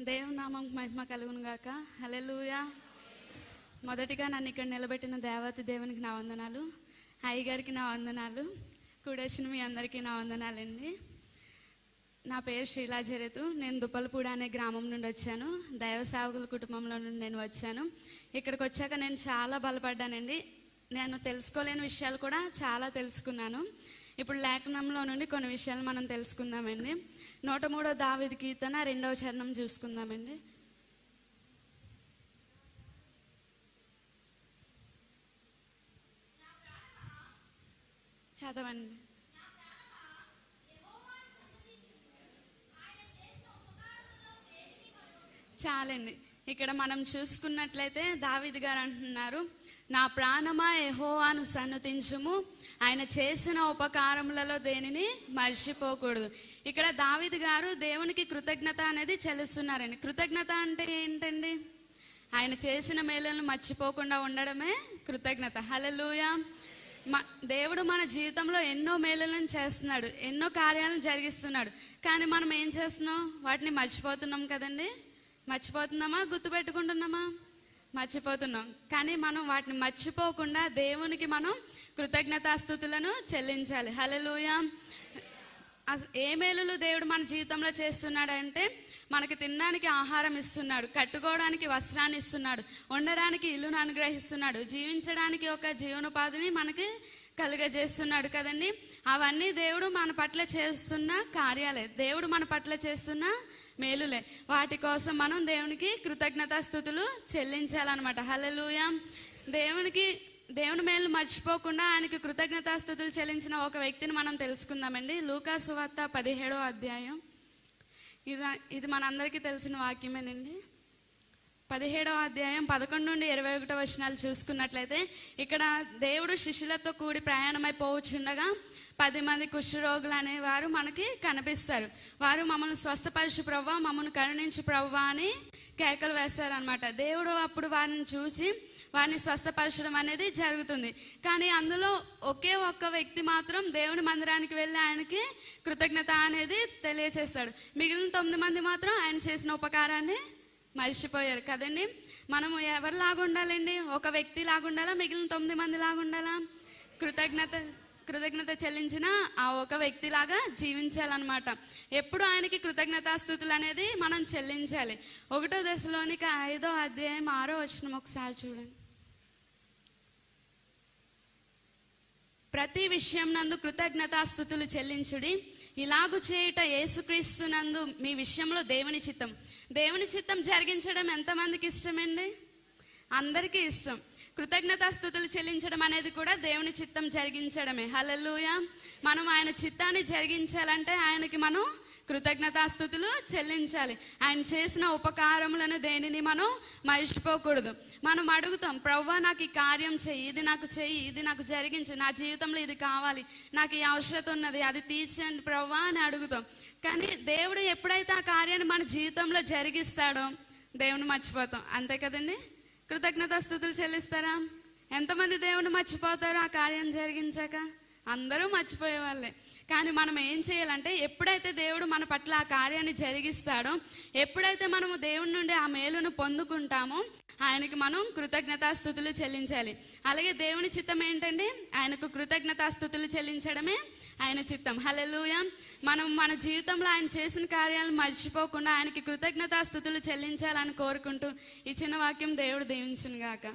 దేవుని నామం మహిమ కలుగును గాక. హలెలుయా మొదటిగా నన్ను ఇక్కడ నిలబెట్టిన దేవతి దేవునికి నా వందనాలు. అయ్య గారికి నా వందనాలు. కుడేసిన మీ అందరికీ నా వందనాలండి. నా పేరు శీలా జరేతు. నేను దుప్పలపూడ అనే గ్రామం నుండి వచ్చాను. దైవ సేవకుల కుటుంబంలో నుండి నేను వచ్చాను. ఇక్కడికి వచ్చాక నేను చాలా బలపడ్డానండి. నేను తెలుసుకోలేని విషయాలు కూడా చాలా తెలుసుకున్నాను. ఇప్పుడు లేఖనంలో నుండి కొన్ని విషయాలు మనం తెలుసుకుందామండి. నూట మూడో దావిది కీర్తన రెండవ చరణం చూసుకుందామండి. చదవండి. చాలండి. ఇక్కడ మనం చూసుకున్నట్లయితే దావిద్ గారు అంటున్నారు నా ప్రాణమా ఎహోవాను సన్నతించుము? ఆయన చేసిన ఉపకారములలో దేనిని మర్చిపోకూడదు. ఇక్కడ దావిద్ గారు దేవునికి కృతజ్ఞత అనేది చెల్లిస్తున్నారండి. కృతజ్ఞత అంటే ఏంటండి? ఆయన చేసిన మేలను మర్చిపోకుండా ఉండడమే కృతజ్ఞత. హల్లెలూయా. మ దేవుడు మన జీవితంలో ఎన్నో మేలులను చేస్తున్నాడు ఎన్నో కార్యాలను జరిగిస్తున్నాడు. కానీ మనం ఏం చేస్తున్నాం? వాటిని మర్చిపోతున్నాం కదండి? మర్చిపోతున్నామా? గుర్తుపెట్టుకుంటున్నామా? మర్చిపోతున్నాం. కానీ మనం వాటిని మర్చిపోకుండా దేవునికి మనం కృతజ్ఞతాస్థుతులను చెల్లించాలి. హలలుయ ఏ మేలులు దేవుడు మన జీవితంలో చేస్తున్నాడంటే మనకి తినడానికి ఆహారం ఇస్తున్నాడు కట్టుకోవడానికి వస్త్రాన్ని ఇస్తున్నాడు ఉండడానికి ఇల్లును అనుగ్రహిస్తున్నాడు జీవించడానికి ఒక జీవనోపాధిని మనకి కలుగజేస్తున్నాడు కదండి. అవన్నీ దేవుడు మన పట్ల చేస్తున్న కార్యాలే. దేవుడు మన పట్ల చేస్తున్న మేలులే. వాటి కోసం మనం దేవునికి కృతజ్ఞతాస్థుతులు చెల్లించాలన్నమాట. హల్లెలూయా. దేవునికి దేవుని మేలు మర్చిపోకుండా ఆయనకి కృతజ్ఞతాస్థుతులు చెల్లించిన ఒక వ్యక్తిని మనం తెలుసుకుందామండి. లూకా సువార్త పదిహేడో అధ్యాయం. ఇది ఇది మనందరికీ తెలిసిన వాక్యమేనండి. పదిహేడవ అధ్యాయం పదకొండు నుండి ఇరవై ఒకటో వచనాలు చూసుకున్నట్లయితే ఇక్కడ దేవుడు శిష్యులతో కూడి ప్రయాణమైపోవచ్చుండగా పది మంది కుష్ఠరోగులు అనేవారు మనకి కనిపిస్తారు. వారు మమ్మల్ని స్వస్థపరిచి ప్రవ్వా మమ్మల్ని కరుణించి ప్రవ్వా అని కేకలు వేస్తారనమాట దేవుడు అప్పుడు వారిని చూసి వారిని స్వస్థపరచడం అనేది జరుగుతుంది. కానీ అందులో ఒకే ఒక్క వ్యక్తి మాత్రం దేవుని మందిరానికి వెళ్ళి ఆయనకి కృతజ్ఞత అనేది తెలియచేస్తాడు. మిగిలిన తొమ్మిది మంది మాత్రం ఆయన చేసిన ఉపకారాన్ని మర్చిపోయారు కదండి? మనము ఎవరిలాగా ఉండాలండి? ఒక వ్యక్తి లాగా ఉండాలా? మిగిలిన తొమ్మిది మంది లాగా ఉండాలా? కృతజ్ఞత కృతజ్ఞత చెల్లించిన ఆ ఒక వ్యక్తిలాగా జీవించాలన్నమాట. ఎప్పుడు ఆయనకి కృతజ్ఞతాస్థుతులు అనేది మనం చెల్లించాలి. ఒకటో దశలోనికి ఐదో అధ్యాయం ఆరో వచ్చిన ఒకసారి చూడండి. ప్రతి విషయం నందు కృతజ్ఞతాస్థుతులు చెల్లించుడి. ఇలాగు చేయుట యేసుక్రీస్తునందు మీ విషయంలో దేవుని చిత్తం. దేవుని చిత్తం జరిగించడం ఎంతమందికి ఇష్టమండి? అందరికీ ఇష్టం. కృతజ్ఞతాస్థుతులు చెల్లించడం అనేది కూడా దేవుని చిత్తం జరిగించడమే. హలలుయ మనం ఆయన చిత్తాన్ని జరిగించాలంటే ఆయనకి మనం కృతజ్ఞతాస్థుతులు చెల్లించాలి. ఆయన చేసిన ఉపకారములను దేనిని మనం మరిచిపోకూడదు. మనం అడుగుతాం ప్రవ్వ నాకు ఈ కార్యం చెయ్యి ఇది నాకు చెయ్యి ఇది నాకు జరిగించు నా జీవితంలో ఇది కావాలి నాకు ఈ అవసరత ఉన్నది అది తీర్చండి ప్రవ్వ అని అడుగుతాం. కానీ దేవుడు ఎప్పుడైతే ఆ కార్యాన్ని మన జీవితంలో జరిగిస్తాడో దేవుని మర్చిపోతాం. అంతే కదండి? కృతజ్ఞతాస్థుతులు చెల్లిస్తారా? ఎంతమంది దేవుని మర్చిపోతారో ఆ కార్యం జరిగించాక అందరూ మర్చిపోయే వాళ్ళే కానీ మనం ఏం చేయాలంటే ఎప్పుడైతే దేవుడు మన పట్ల ఆ కార్యాన్ని జరిగిస్తాడో ఎప్పుడైతే మనము దేవుడి నుండి ఆ మేలును పొందుకుంటామో ఆయనకి మనం కృతజ్ఞతాస్థుతులు చెల్లించాలి. అలాగే దేవుని చిత్తం ఏంటండి? ఆయనకు కృతజ్ఞతాస్థుతులు చెల్లించడమే ఆయన చిత్తం. హల్లెలూయ. మనం మన జీవితంలో ఆయన చేసిన కార్యాలను మర్చిపోకుండా ఆయనకి కృతజ్ఞతాస్థుతులు చెల్లించాలని కోరుకుంటూ ఈ చిన్న వాక్యం దేవుడు దీవించును గాక